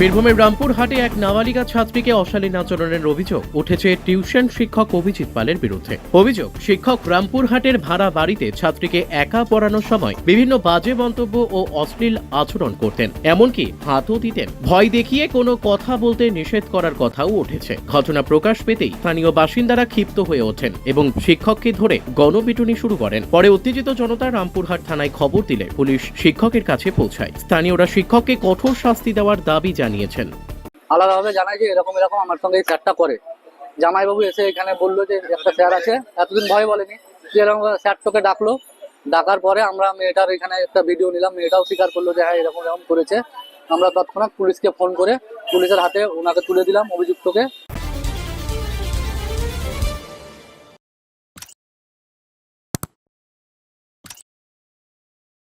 বীরভূমের রামপুরহাটে এক নাবালিকা ছাত্রীকে অশালীন আচরণের অভিযোগ উঠেছে টিউশন শিক্ষক অভিজিৎ পালের বিরুদ্ধে। অভিযোগ, শিক্ষক রামপুরহাটের ভাড়া বাড়িতে ছাত্রীকে একা পড়ানোর সময় বিভিন্ন বাজে মন্তব্য ও অশ্লীল আচরণ করতেন। এমনকি হাতও দিতেন। ভয় দেখিয়ে কোনো কথা বলতে নিষেধ করার কথাও উঠেছে। ঘটনা প্রকাশ পেতেই স্থানীয় বাসিন্দারা ক্ষিপ্ত হয়ে ওঠেন এবং শিক্ষককে ধরে গণপিটুনি শুরু করেন। পরে উত্তেজিত জনতা রামপুরহাট থানায় খবর দিলে পুলিশ শিক্ষকের কাছে পৌঁছায়। স্থানীয়রা শিক্ষককে কঠোর শাস্তি দেওয়ার দাবি জানিয়েছেন। আলাদাভাবে জানাই যে এরকম এরকম আমার সঙ্গে এই স্যারটা করে। জামাইবাবু এসে এখানে বলল যে একটা স্যার আছে, এতদিন ভয় বলেনি, যে এরকম স্যার তোকে ডাকলো। ডাকার পরে আমরা মেয়েটার এখানে একটা ভিডিও নিলাম, মেয়েটাও স্বীকার করল যে হ্যাঁ এরকম এরকম করেছে। আমরা তৎক্ষণাৎ পুলিশকে ফোন করে পুলিশের হাতে ওনাকে তুলে দিলাম অভিযুক্তকে।